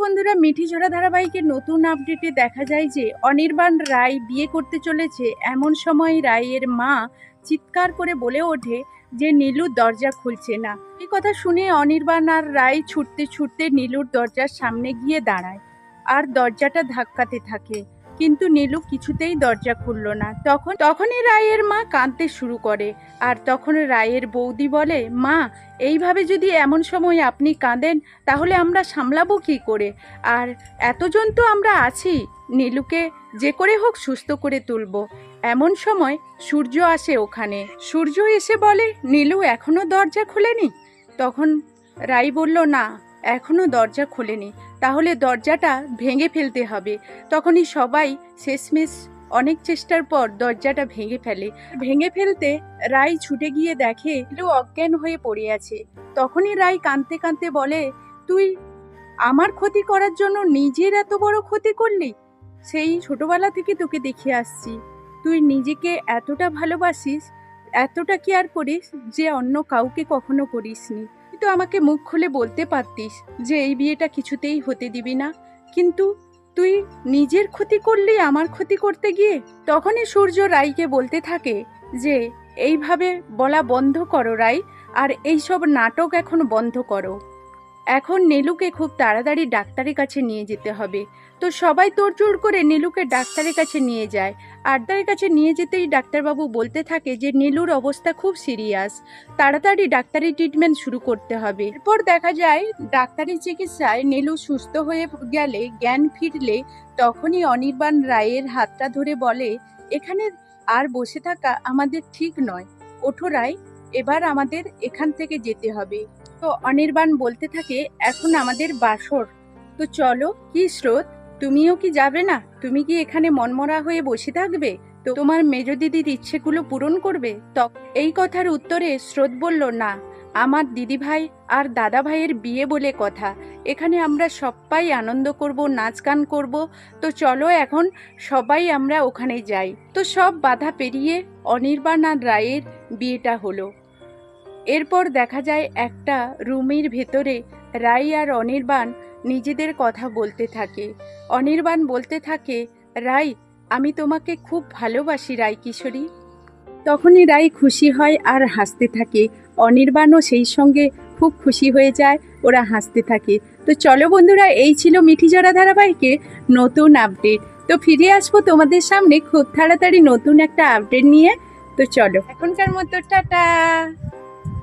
বন্ধুরা মিঠি ঝরা ধারাবাহিকের নতুন আপডেটে দেখা যায় যে, অনির্বাণ রায় বিয়ে করতে চলেছে এমন সময় রায়ের মা চিৎকার করে বলে ওঠে যে, নীলুর দরজা খুলছে না। এই কথা শুনে অনির্বাণ আর রায় ছুটতে ছুটতে নীলুর দরজার সামনে গিয়ে দাঁড়ায়। আর দরজাটা ধাক্কাতে থাকে। কিন্তু নীলু কিছুতেই দরজা খুলল না। তখন, তখনই রায়ের মা কাঁদতে শুরু করে। আর তখন রায়ের বৌদি বলে, মা, এইভাবে যদি এমন সময় আপনি কাঁদেন, তাহলে আমরা সামলাবো কি করে? আর এতজন তো আমরা আছি। নীলুকে যে করে হোক সুস্থ করে তুলবো। এমন সময় সূর্য আসে ওখানে। সূর্য এসে বলে, নীলু, এখনও দরজা খুলেনি? তখন রাই বলল, না এখনও দরজা খোলেনি। তাহলে দরজাটা ভেঙে ফেলতে হবে। তখনই সবাই শেষমেশ অনেক চেষ্টার পর দরজাটা ভেঙে ফেলে। ভেঙে ফেলতে রাই ছুটে গিয়ে দেখে লু অজ্ঞান হয়ে পড়ে আছে। তখনই রাই কাঁদতে কাঁদতে বলে, তুই আমার ক্ষতি করার জন্য নিজের এত বড় ক্ষতি করলি? সেই ছোটবেলা থেকে তোকে দেখে আসছি। তুই নিজেকে এতটা ভালোবাসিস, এতটা কেয়ার করিস যে অন্য কাউকে কখনো করিসনি। তুই তো আমাকে মুখ খুলে বলতে পারতিস যে এই বিয়েটা কিছুতেই হতে দিবি না। কিন্তু তুই নিজের ক্ষতি করলি আমার ক্ষতি করতে গিয়ে? তখনই সূর্য রাইকে বলতে থাকে যে, এইভাবে বলা বন্ধ করো রাই আর এইসব নাটক এখন বন্ধ করো। এখন নীলুকে খুব তাড়াতাড়ি ডাক্তারের কাছে নিয়ে যেতে হবে। তো সবাই তোড়জোড় করে নীলুকে ডাক্তারের কাছে নিয়ে যায়। ডাক্তারের কাছে নিয়ে যেতেই ডাক্তারবাবু বলতে থাকে যে, নীলুর অবস্থা খুব সিরিয়াস। তাড়াতাড়ি ডাক্তারি ট্রিটমেন্ট শুরু করতে হবে। এরপর দেখা যায় ডাক্তারি চিকিৎসায় নীলু সুস্থ হয়ে গেলে, জ্ঞান ফিরলে তখনই অনির্বাণ রায়ের হাতটা ধরে বলে, এখানে আর বসে থাকা আমাদের ঠিক নয়। ওঠো রায়, এবার আমাদের এখান থেকে যেতে হবে। তো অনির্বাণ বলতে থাকে, এখন আমাদের বাসর। তো চলো, কি স্রোত? তুমিও কি যাবে না? তুমি কি এখানে মনমরা হয়ে বসে থাকবে? তো তোমার মেজ দিদির ইচ্ছেগুলো পূরণ করবে? তো এই কথার উত্তরে স্রোত বলল, না, আমার দিদিভাই আর দাদা ভাইয়ের বিয়ে বলে কথা। এখানে আমরা সবাই আনন্দ করব, নাচ গান করব। তো চলো এখন সবাই আমরা ওখানে যাই। তো সব বাধা পেরিয়ে অনির্বাণ আর রায়ের বিয়েটা হলো। এরপর দেখা যায় একটা রুমের ভেতরে রাই আর অনির্বাণ নিজেদের কথা বলতে থাকে। অনির্বাণ বলতে থাকে, রাই, আমি তোমাকে খুব ভালোবাসি রাই কিশোরী। তখনই রাই খুশি হয় আর হাসতে থাকে। অনির্বাণও সেই সঙ্গে খুব খুশি হয়ে যায়, ওরা হাসতে থাকে। তো চলো বন্ধুরা, এই ছিল মিঠি জরা ধারাবাহিকে নতুন আপডেট। তো ফিরে আসব তোমাদের সামনে খুব তাড়াতাড়ি নতুন একটা আপডেট নিয়ে। তো চলো, এখনকার মতো টাটা।